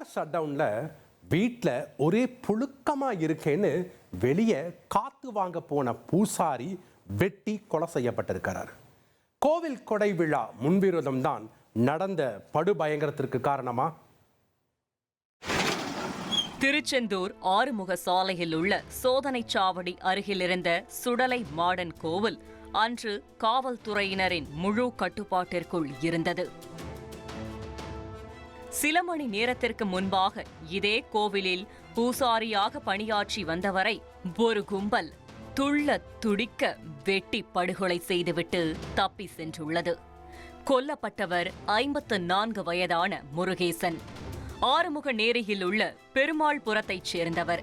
Power shut டவுனில் வீட்டில் ஒரே புழுக்கமாக இருக்கேன்னு வெளியே காத்து வாங்க போன பூசாரி வெட்டி கொலை செய்யப்பட்டிருக்கிறார். கோவில் கொடை விழா முன்விரோதம் தான் நடந்த படுபயங்கரத்திற்கு காரணமா? திருச்செந்தூர் ஆறுமுக சாலையில் உள்ள சோதனை சாவடி அருகிலிருந்த சுடலை மாடன் கோவில் அன்று காவல்துறையினரின் முழு கட்டுப்பாட்டிற்குள் இருந்தது. சில மணி நேரத்திற்கு முன்பாக இதே கோவிலில் பூசாரியாக பணியாற்றி வந்தவரை ஒரு கும்பல் துள்ள துடிக்க வெட்டி படுகொலை செய்துவிட்டு தப்பி சென்றுள்ளது. கொல்லப்பட்டவர் ஐம்பத்து நான்கு வயதான முருகேசன். ஆறுமுக நேரியில் உள்ள பெருமாள் புறத்தைச் சேர்ந்தவர்.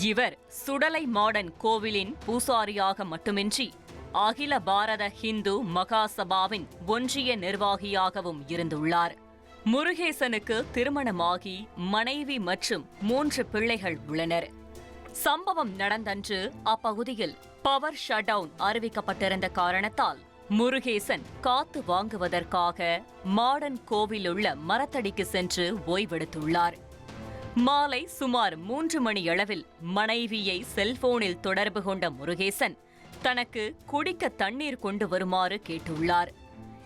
இவர் சுடலை மாடன் கோவிலின் பூசாரியாக மட்டுமின்றி அகில பாரத ஹிந்து மகாசபாவின் ஒன்றிய நிர்வாகியாகவும் இருந்துள்ளார். முருகேசனுக்கு திருமணமாகி மனைவி மற்றும் மூன்று பிள்ளைகள் உள்ளனர். சம்பவம் நடந்தன்று அப்பகுதியில் பவர் ஷட் டவுன் அறிவிக்கப்பட்டிருந்த காரணத்தால் முருகேசன் காத்து வாங்குவதற்காக மாடன் கோவிலுள்ள மரத்தடிக்கு சென்று ஓய்வெடுத்துள்ளார். மாலை சுமார் மூன்று மணி அளவில் மனைவியை செல்போனில் தொடர்பு கொண்ட முருகேசன் தனக்கு குடிக்க தண்ணீர் கொண்டு வருமாறு கேட்டுள்ளார்.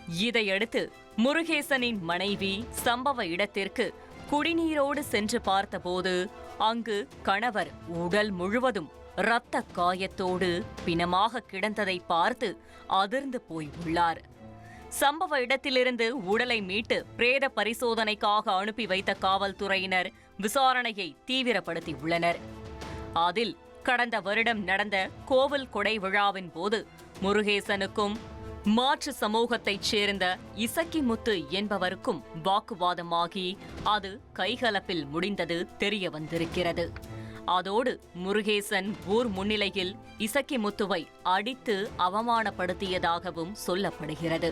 இதையடுத்து முருகேசனின் மனைவி சம்பவ இடத்திற்கு குடிநீரோடு சென்று பார்த்தபோது அங்கு கணவர் உடல் முழுவதும் இரத்த காயத்தோடு பிணமாக கிடந்ததை பார்த்து அதிர்ந்து போய் உள்ளார். சம்பவ இடத்திலிருந்து உடலை மீட்டு பிரேத பரிசோதனைக்காக அனுப்பி வைத்த காவல்துறையினர் விசாரணையை தீவிரப்படுத்தி உள்ளனர். அதில் கடந்த வருடம் நடந்த கோவில் கொடை விழாவின் போது முருகேசனுக்கும் மாற்று சமூகத்தைச் சேர்ந்த இசக்கிமுத்து என்பவருக்கும் வாக்குவாதமாகி அது கைகலப்பில் முடிந்தது தெரிய வந்திருக்கிறது. அதோடு முருகேசன் ஊர் முன்னிலையில் இசக்கிமுத்துவை அடித்து அவமானப்படுத்தியதாகவும் சொல்லப்படுகிறது.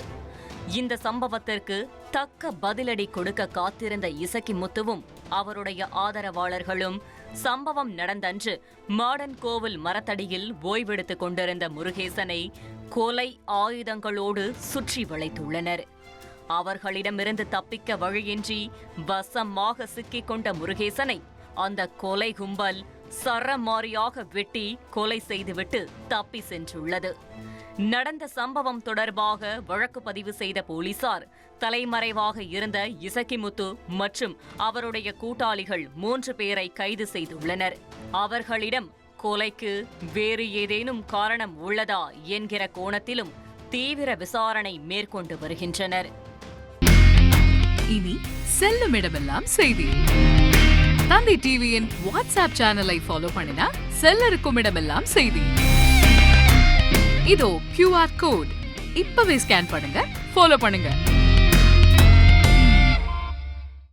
இந்த சம்பவத்திற்கு தக்க பதிலடி கொடுக்க காத்திருந்த இசக்கிமுத்துவும் அவருடைய ஆதரவாளர்களும் சம்பவம் நடந்தன்று மாடன் கோவில் மரத்தடியில் ஓய்வெடுத்துக் கொண்டிருந்த முருகேசனை கொலை ஆயுதங்களோடு சுற்றி வளைத்துள்ளனர். அவர்களிடமிருந்து தப்பிக்க வழியின்றி வசமாக சிக்கிக் கொண்ட முருகேசனை அந்த கொலை கும்பல் சரமாரியாக வெட்டி கொலை செய்துவிட்டு தப்பி சென்றுள்ளது. நடந்த சம்பவம் தொடர்பாக வழக்கு பதிவு செய்த போலீசார் தலைமறைவாக இருந்த இசக்கிமுத்து மற்றும் அவருடைய கூட்டாளிகள் மூன்று பேரை கைது செய்துள்ளனர். அவர்களிடம் கொலைக்கு வேறு ஏதேனும் காரணம் உள்ளதா என்கிற கோணத்திலும் தீவிர விசாரணை மேற்கொண்டு வருகின்றனர். இனி செல்லும் இடமெல்லாம் செய்தி. தந்தி டிவியின் வாட்ஸ்அப் சேனலை ஃபாலோ பண்ணினா செல்ல இருக்கும் இடமெல்லாம் செய்தி. இதோ கியூஆர் கோட் இப்பவே ஸ்கேன் பண்ணுங்க ஃபாலோ பண்ணுங்க.